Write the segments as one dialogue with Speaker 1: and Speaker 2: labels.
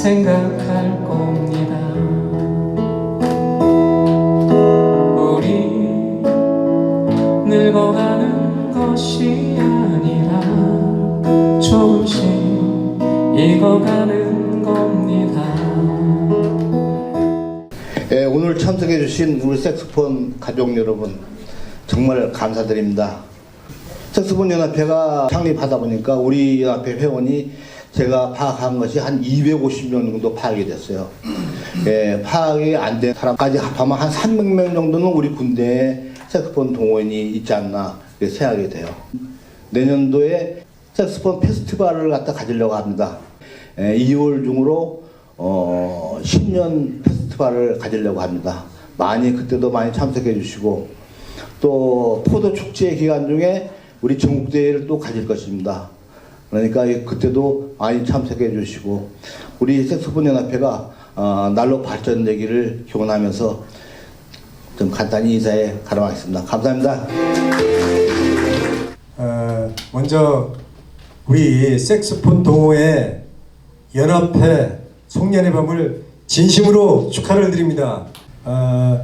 Speaker 1: 생각할 겁니다. 우리 늙어가는 것이 아니라 조금씩 익어가는 겁니다. 예, 오늘 참석해주신 우리 색스폰 가족 여러분 정말 감사드립니다. 색스폰 연합회가 창립하다 보니까 우리 연합회 회원이 제가 파악한 것이 한 250명 정도 파악이 됐어요. 예, 파악이 안 된 사람까지 합하면 한 300명 정도는 우리 군대에 색스폰 동호인이 있지 않나 생각이 돼요. 내년도에 색스폰 페스티벌을 갖다 가지려고 합니다. 예, 2월 중으로 어, 10년 페스티벌을 가지려고 합니다. 많이 그때도 많이 참석해 주시고 또 포도 축제 기간 중에 우리 전국 대회를 또 가질 것입니다. 그러니까 이- 그때도 많이 참석해 주시고 우리 색소폰 연합회가 어, 날로 발전되기를 기원하면서 좀 간단히 인사해 가름하겠습니다. 감사합니다.
Speaker 2: 어, 먼저 우리 색스폰 동호회 연합회 송년회 밤을 진심으로 축하를 드립니다. 어,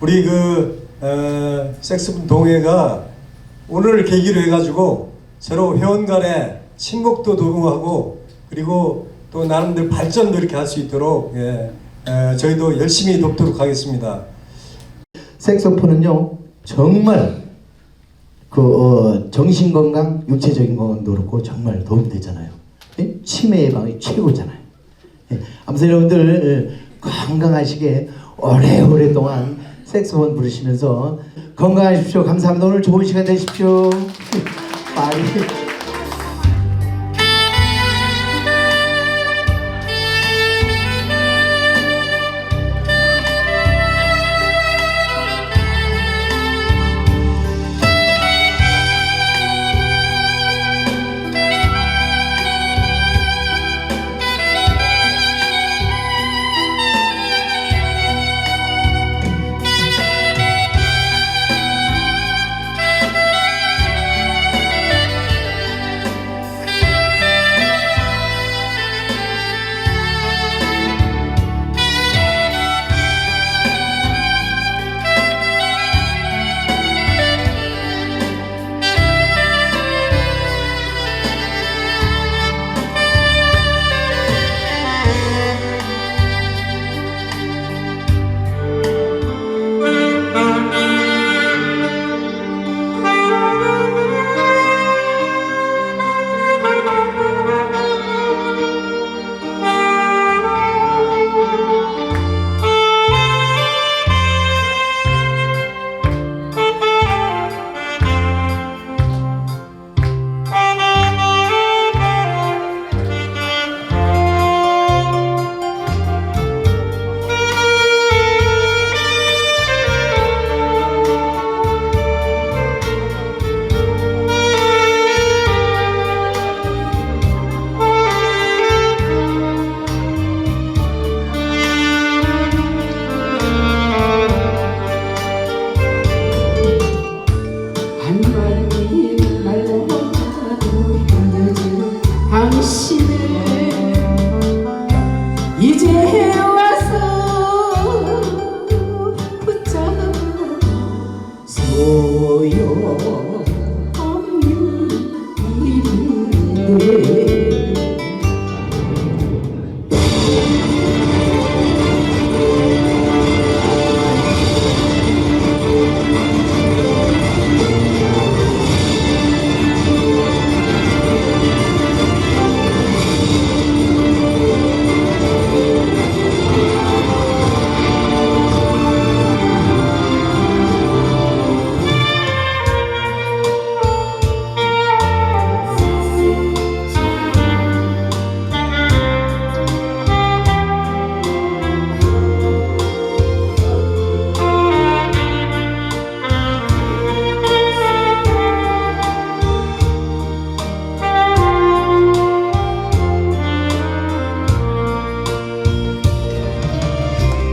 Speaker 2: 우리 그 어, 색스폰 동호회가 오늘을 계기로 해가지고 서로 회원 간에 친목도 도모하고 그리고 또 나름대로 발전도 이렇게 할 수 있도록 예, 에, 저희도 열심히 돕도록 하겠습니다.
Speaker 3: 색소폰은요 정말 그 어, 정신 건강, 육체적인 건강도 그렇고 정말 도움이 되잖아요. 예? 치매 예방이 최고잖아요. 예. 아무튼 여러분들 예, 건강하시게 오래오래 동안 색소폰 부르시면서 건강하십시오. 감사합니다. 오늘 좋은 시간 되십시오. 빨리.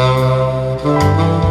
Speaker 4: Thank you.